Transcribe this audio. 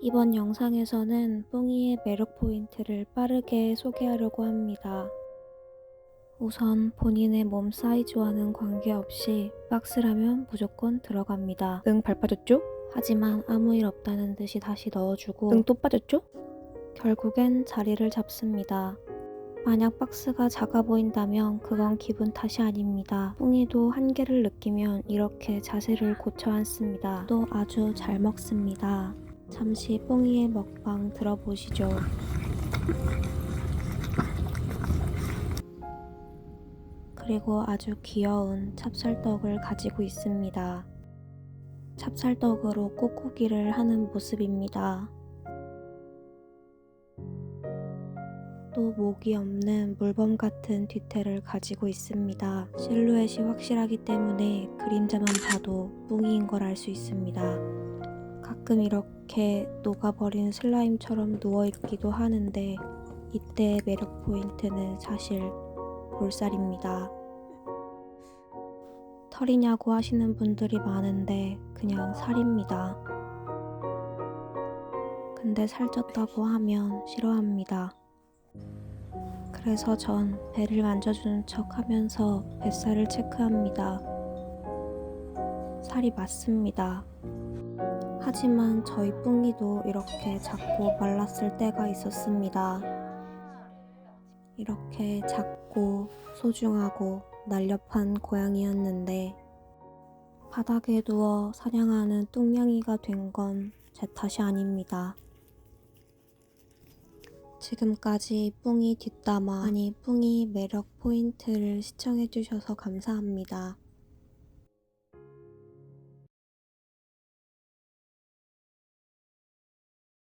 이번 영상에서는 뿡이의 매력 포인트를 빠르게 소개하려고 합니다. 우선 본인의 몸 사이즈와는 관계없이 박스라면 무조건 들어갑니다. 응, 발 빠졌죠? 하지만 아무 일 없다는 듯이 다시 넣어주고 응, 또 빠졌죠? 결국엔 자리를 잡습니다. 만약 박스가 작아 보인다면 그건 기분 탓이 아닙니다. 뿡이도 한계를 느끼면 이렇게 자세를 고쳐 앉습니다. 또 아주 잘 먹습니다. 잠시 뿡이의 먹방 들어보시죠. 그리고 아주 귀여운 찹쌀떡을 가지고 있습니다. 찹쌀떡으로 꾹꾹이를 하는 모습입니다. 또 목이 없는 물범 같은 뒤태를 가지고 있습니다. 실루엣이 확실하기 때문에 그림자만 봐도 뿡이인 걸 알 수 있습니다. 가끔 이렇게 녹아버린 슬라임처럼 누워있기도 하는데 이때의 매력 포인트는 사실 볼살입니다. 털이냐고 하시는 분들이 많은데 그냥 살입니다. 근데 살쪘다고 하면 싫어합니다. 그래서 전 배를 만져주는 척 하면서 뱃살을 체크합니다. 살이 맞습니다. 하지만 저희 뿡이도 이렇게 작고 말랐을 때가 있었습니다. 이렇게 작고 소중하고 날렵한 고양이였는데 바닥에 누워 사냥하는 뚱냥이가 된 건 제 탓이 아닙니다. 지금까지 뿡이 뒷담화 아니 뿡이 매력 포인트를 시청해주셔서 감사합니다.